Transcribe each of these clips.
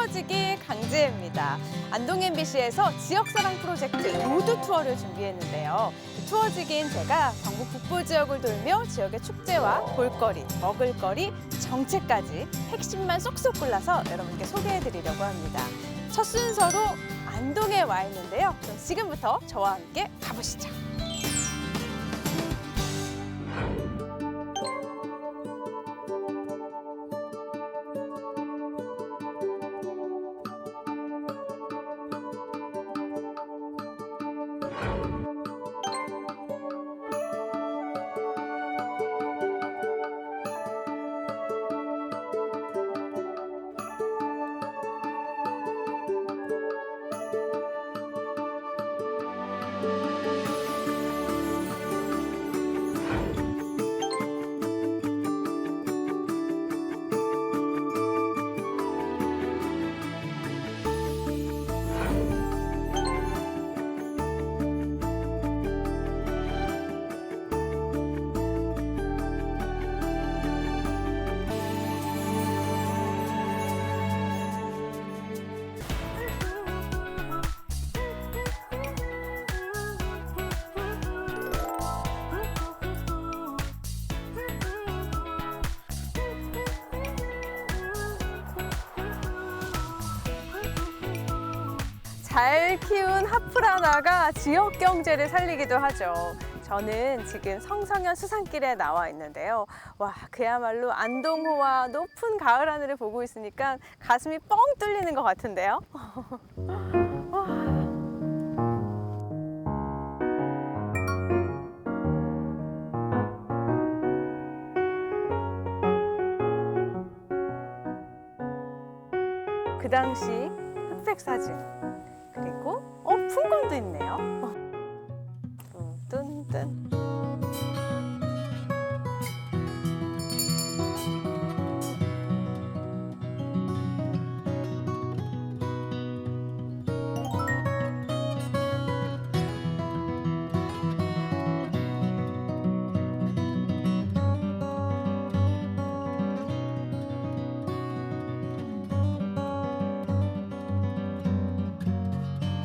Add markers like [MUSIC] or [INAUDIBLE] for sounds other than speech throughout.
투어지기 강지혜입니다. 안동 MBC에서 지역사랑 프로젝트 로드 투어를 준비했는데요. 그 투어지기인 제가 경북 북부 지역을 돌며 지역의 축제와 볼거리, 먹을거리, 정체까지 핵심만 쏙쏙 골라서 여러분께 소개해드리려고 합니다. 첫 순서로 안동에 와 있는데요. 그럼 지금부터 저와 함께 가보시죠. 잘 키운 하프라나가 지역 경제를 살리기도 하죠. 저는 지금 성성현 수산길에 나와 있는데요. 와, 그야말로 안동호와 높은 가을 하늘을 보고 있으니까 가슴이 뻥 뚫리는 것 같은데요. [LAUGHS] 와. 그 당시 흑백 사진 풍금도 있네요.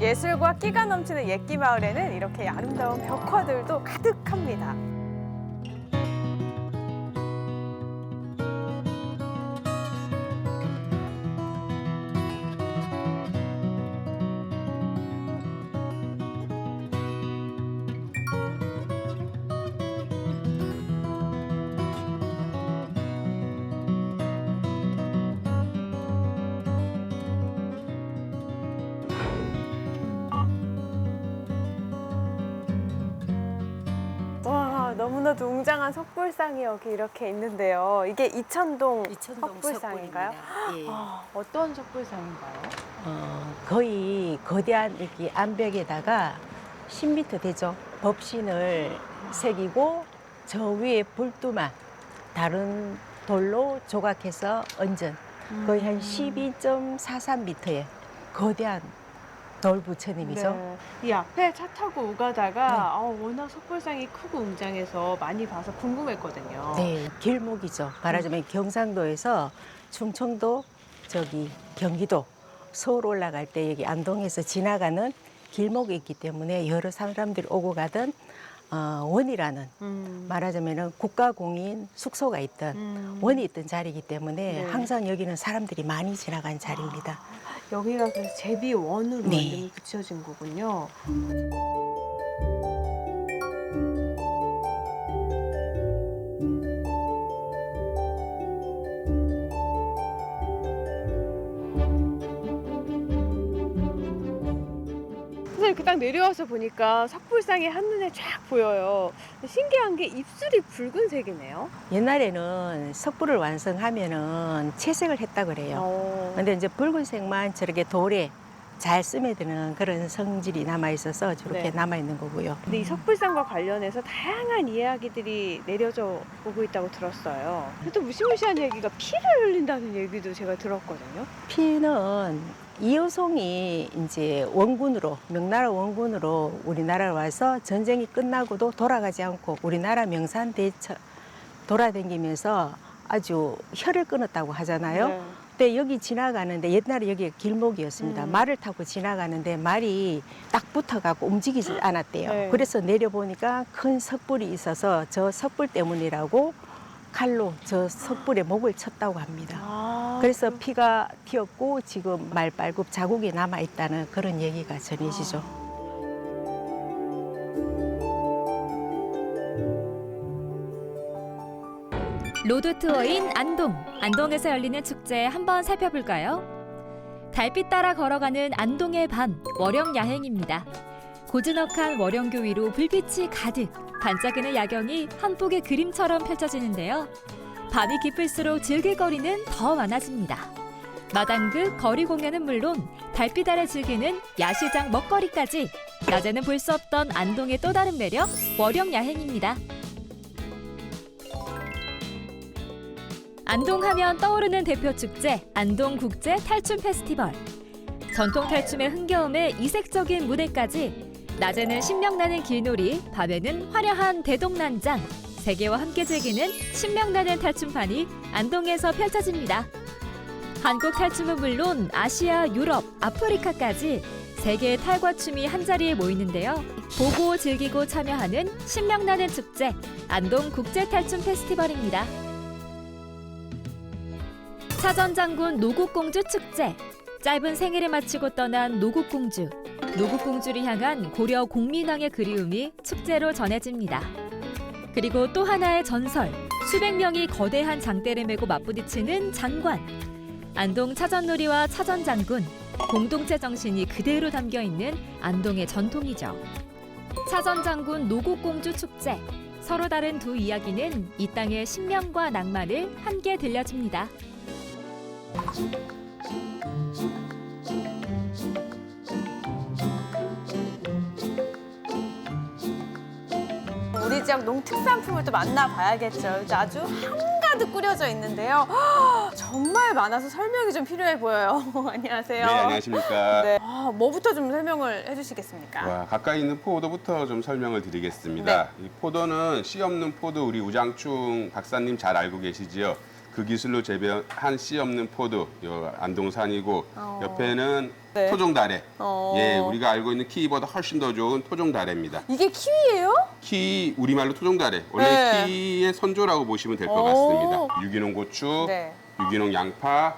예술과 끼가 넘치는 옛기 마을에는 이렇게 아름다운 벽화들도 가득합니다. 너무나도 웅장한 석불상이 여기 이렇게 있는데요. 이게 이천동, 이천동 석불상인가요? 석불입니다. 예. 아, 어떤 석불상인가요? 어, 거의 거대한 이렇게 암벽에다가 10m 되죠. 법신을 새기고 저 위에 불두만 다른 돌로 조각해서 얹은 거의 한 12.43m의 거대한 돌 부처님이죠. 네. 이 앞에 차 타고 오가다가 어, 워낙 석불상이 크고 웅장해서 많이 봐서 궁금했거든요. 네, 길목이죠. 말하자면 경상도에서 충청도, 저기 경기도, 서울 올라갈 때 여기 안동에서 지나가는 길목이 있기 때문에 여러 사람들이 오고 가던 어, 원이라는 음. 말하자면 국가공인 숙소가 있던 음. 원이 있던 자리이기 때문에 네. 항상 여기는 사람들이 많이 지나간 자리입니다. 여기가 그래서 제비 원으로 네. 이름이 붙여진 거군요. 그딱 내려와서 보니까 석불상이 한눈에 쫙 보여요. 근데 신기한 게 입술이 붉은색이네요. 옛날에는 석불을 완성하면은 채색을 했다 그래요. 어. 근데 이제 붉은색만 저렇게 돌에 잘 스며드는 그런 성질이 남아 있어서 저렇게 네. 남아 있는 거고요. 근데 이 석불상과 관련해서 다양한 이야기들이 내려져 오고 있다고 들었어요. 또 무시무시한 얘기가 피를 흘린다는 얘기도 제가 들었거든요. 피는 이효송이 이제 원군으로 명나라 원군으로 우리나라에 와서 전쟁이 끝나고도 돌아가지 않고 우리나라 명산 대처 돌아다니면서 아주 혀를 끊었다고 하잖아요. 네. 그때 여기 지나가는데 옛날에 여기 길목이었습니다. 음. 말을 타고 지나가는데 말이 딱 붙어갖고 움직이지 않았대요. 네. 그래서 내려보니까 큰 석불이 있어서 저 석불 때문이라고 칼로 저 석불에 목을 쳤다고 합니다. 아, 그래서 피가 튀었고 지금 말발굽 자국이 남아 있다는 그런 얘기가 전해지죠. 로드 투어인 안동. 안동에서 열리는 축제 한번 살펴볼까요? 달빛 따라 걸어가는 안동의 밤 월영 야행입니다. 고즈넉한 월영교 위로 불빛이 가득 반짝이는 야경이 한 폭의 그림처럼 펼쳐지는데요. 밤이 깊을수록 즐길 거리는 더 많아집니다. 마당극 거리 공연은 물론 달빛 아래 즐기는 야시장 먹거리까지 낮에는 볼 수 없던 안동의 또 다른 매력 월영 야행입니다. 안동하면 떠오르는 대표 축제 안동 국제 탈춤 페스티벌. 전통 탈춤의 흥겨움에 이색적인 무대까지 낮에는 신명나는 길놀이, 밤에는 화려한 대동난장. 세계와 함께 즐기는 신명나는 탈춤판이 안동에서 펼쳐집니다. 한국 탈춤은 물론 아시아, 유럽, 아프리카까지 세계의 탈과 춤이 한자리에 모이는데요. 보고 즐기고 참여하는 신명나는 축제 안동 국제 탈춤 페스티벌입니다. 사전장군 노국공주 축제. 짧은 생일을 마치고 떠난 노국공주. 노국공주를 향한 고려 공민왕의 그리움이 축제로 전해집니다. 그리고 또 하나의 전설. 수백 명이 거대한 장대를 메고 맞부딪히는 장관. 안동 차전놀이와 차전장군. 공동체 정신이 그대로 담겨 있는 안동의 전통이죠. 차전장군 노국공주 축제. 서로 다른 두 이야기는 이 땅의 신명과 낭만을 함께 들려줍니다. 지역 농특산품을 또 만나봐야겠죠. 아주 한가득 꾸려져 있는데요. 헉, 정말 많아서 설명이 좀 필요해 보여요. [LAUGHS] 안녕하세요. 네, 안녕하십니까. 네. 아, 뭐부터 좀 설명을 해주시겠습니까? 와, 가까이 있는 포도부터 좀 설명을 드리겠습니다. 네. 이 포도는 씨 없는 포도 우리 우장충 박사님 잘 알고 계시지요. 그 기술로 재배한 씨 없는 포도, 요 안동산이고 어. 옆에는 네. 토종 다래. 어. 예, 우리가 알고 있는 키보다 훨씬 더 좋은 토종 다래입니다. 이게 키위예요? 키 우리말로 토종 다래. 원래 네. 키의 선조라고 보시면 될것 오. 같습니다. 유기농 고추, 네. 유기농 양파,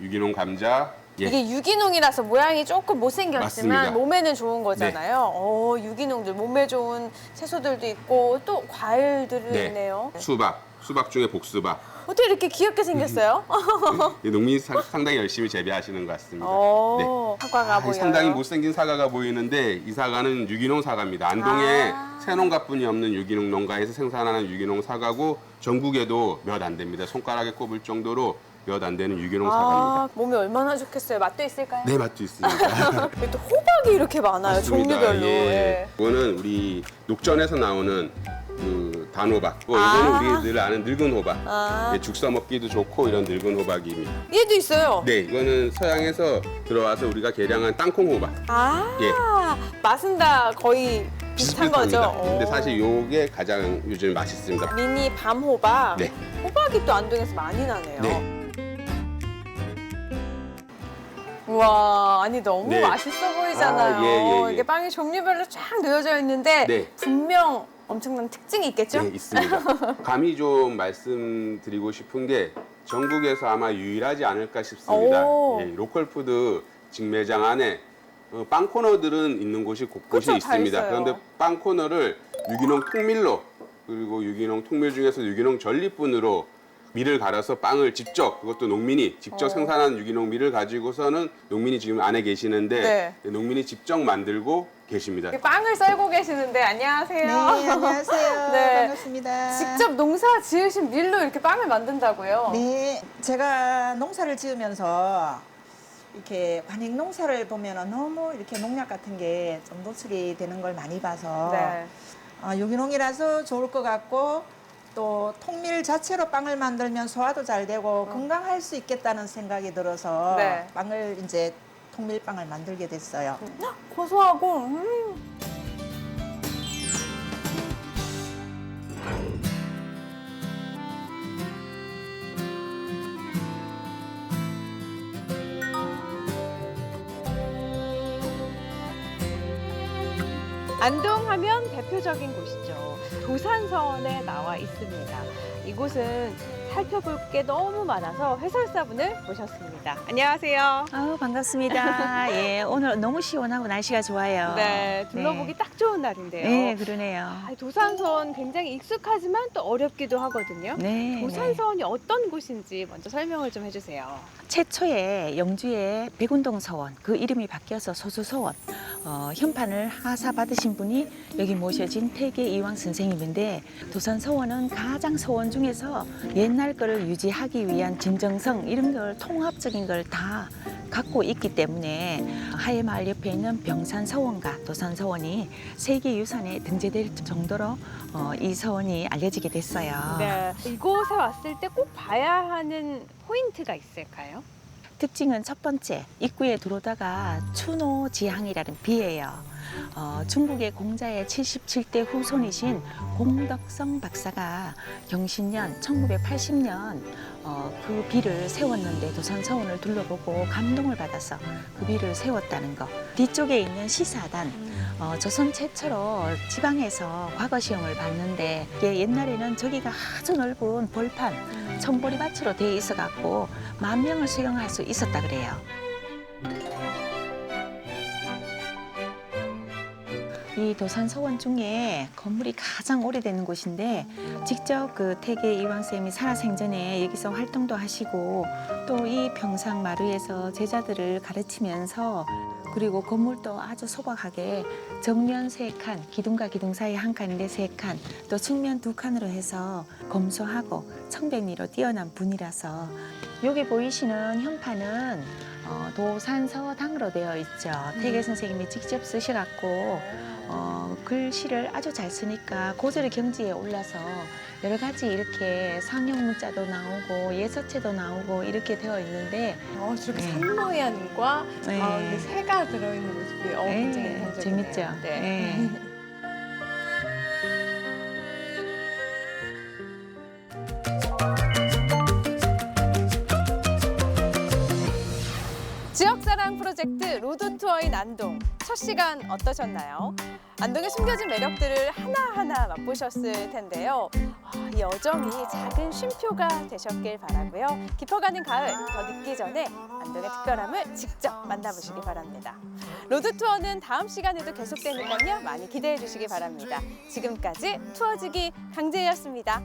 유기농 감자. 예. 이게 유기농이라서 모양이 조금 못생겼지만 맞습니다. 몸에는 좋은 거잖아요. 어, 유기농들 몸에 좋은 채소들도 있고 또 과일들이 네. 있네요. 수박, 수박 중에 복수박. 어떻게 이렇게 귀엽게 생겼어요? [LAUGHS] 이 농민이 사- 상당히 열심히 재배하시는 것 같습니다. 어, 사과가 아, 보여요. 상당히 못생긴 사과가 보이는데 이 사과는 유기농 사과입니다. 안동에 아. 새농가뿐이 없는 유기농 농가에서 생산하는 유기농 사과고 전국에도 몇 안 됩니다. 손가락에 꼽을 정도로 몇 안 되는 유기농 사과입니다. 아, 몸에 얼마나 좋겠어요. 맛도 있을까요? 네, 맛도 있습니다. [LAUGHS] 여기 또 호박이 이렇게 많아요. 맞습니다. 종류별로. 예. 예. 이거는 우리 녹전에서 나오는 그 단호박. 어, 아. 이거는 우리 늘 아는 늙은 호박. 아. 예, 죽 써먹기도 좋고 이런 늙은 호박입니다. 얘도 있어요. 네, 이거는 서양에서 들어와서 우리가 개량한 땅콩 호박. 아, 예. 맛은 다 거의 비슷한 거죠. 비슷합니다. 근데 어. 사실 요게 가장 요즘 맛있습니다. 미니 밤 호박. 네. 호박이 또 안동에서 많이 나네요. 네. 우와, 아니 너무 네. 맛있어 보이잖아요. 아, 예, 예, 예. 이게 빵이 종류별로 쫙 놓여져 있는데 네. 분명 엄청난 특징이 있겠죠? 네, 있습니다. 감히 좀 말씀드리고 싶은 게 전국에서 아마 유일하지 않을까 싶습니다. 오. 예, 로컬 푸드 직매장 안에 어, 빵 코너들은 있는 곳이 곳곳이 그쵸, 다 있습니다. 있어요. 그런데 빵 코너를 유기농 통밀로 그리고 유기농 통밀 중에서 유기농 전리분으로 밀을 갈아서 빵을 직접 그것도 농민이 직접 어. 생산한 유기농 밀을 가지고서는 농민이 지금 안에 계시는데 네. 농민이 직접 만들고 계십니다. 이렇게 빵을 썰고 계시는데 안녕하세요. 네, 안녕하세요. [LAUGHS] 네. 반갑습니다. 직접 농사 지으신 밀로 이렇게 빵을 만든다고요? 네, 제가 농사를 지으면서 이렇게 관익 농사를 보면 너무 이렇게 농약 같은 게 좀 노출이 되는 걸 많이 봐서 네. 아, 유기농이라서 좋을 것 같고 또 통밀 자체로 빵을 만들면 소화도 잘 되고 건강할 수 있겠다는 생각이 들어서 어. 네. 빵을 이제 통밀빵을 만들게 됐어요. 고소하고 음. 안동하면 대표적인 곳이죠. 도산서원에 나와 있습니다. 이곳은 살펴볼 게 너무 많아서 해설사분을 모셨습니다. 안녕하세요. 아우 반갑습니다. 예, 오늘 너무 시원하고 날씨가 좋아요. 네, 둘러보기 딱 좋은 날인데요. 네, 그러네요. 아, 도산서원 굉장히 익숙하지만 또 어렵기도 하거든요. 네. 도산서원이 어떤 곳인지 먼저 설명을 좀 해주세요. 최초에 영주의 백운동 서원 그 이름이 바뀌어서 소수서원 어, 현판을 하사 받으신 분이 여기 모셔진 태계 이왕 선생 님인데 도산 서원은 가장 서원 중에서 옛날 거를 유지하기 위한 진정성 이런 걸 통합적인 걸 다 갖고 있기 때문에 하회마을 옆에 있는 병산 서원과 도산 서원이 세계 유산에 등재될 정도로 어, 이 서원이 알려지게 됐어요. 네, 이곳에 왔을 때 꼭 봐야 하는 포인트가 있을까요? 특징은 첫 번째 입구에 들어오다가 추노 지항이라는 비예요. 어, 중국의 공자의 77대 후손이신 공덕성 박사가 경신년 1980년 어, 그 비를 세웠는데 도산 서원을 둘러보고 감동을 받아서 그 비를 세웠다는 거. 뒤쪽에 있는 시사단 어, 조선 최초로 지방에서 과거 시험을 봤는데 이게 옛날에는 저기가 아주 넓은 벌판 천보리 밭으로 돼 있어 갖고 만 명을 수용할 수 있었다 그래요. 이 도산 서원 중에 건물이 가장 오래되는 곳인데 직접 그 태계 이왕 쌤이 살아생전에 여기서 활동도 하시고 또이 평상 마루에서 제자들을 가르치면서 그리고 건물도 아주 소박하게 정면 세 칸, 기둥과 기둥 사이 한 칸인데 세 칸, 또 측면 두 칸으로 해서 검소하고 청백리로 뛰어난 분이라서 여기 보이시는 현판은 어, 도산서당으로 되어 있죠. 태계 선생님이 직접 쓰셔갖고 어, 글씨를 아주 잘 쓰니까 고절의 경지에 올라서 여러 가지 이렇게 상형 문자도 나오고 예서체도 나오고 이렇게 되어 있는데 어, 저렇게 네. 산 모양과 네. 아, 이게 새가 들어있는 모습이 어, 네, 굉장히 인상적이네요. 재밌죠. 네. 네. 지역사랑 프로젝트 로드 투어인 안동 첫 시간 어떠셨나요? 안동의 숨겨진 매력들을 하나하나 맛보셨을 텐데요. 아, 이 여정이 작은 쉼표가 되셨길 바라고요. 깊어가는 가을 더 늦기 전에 안동의 특별함을 직접 만나보시기 바랍니다. 로드 투어는 다음 시간에도 계속되니까요. 많이 기대해 주시기 바랍니다. 지금까지 투어지기 강재였습니다.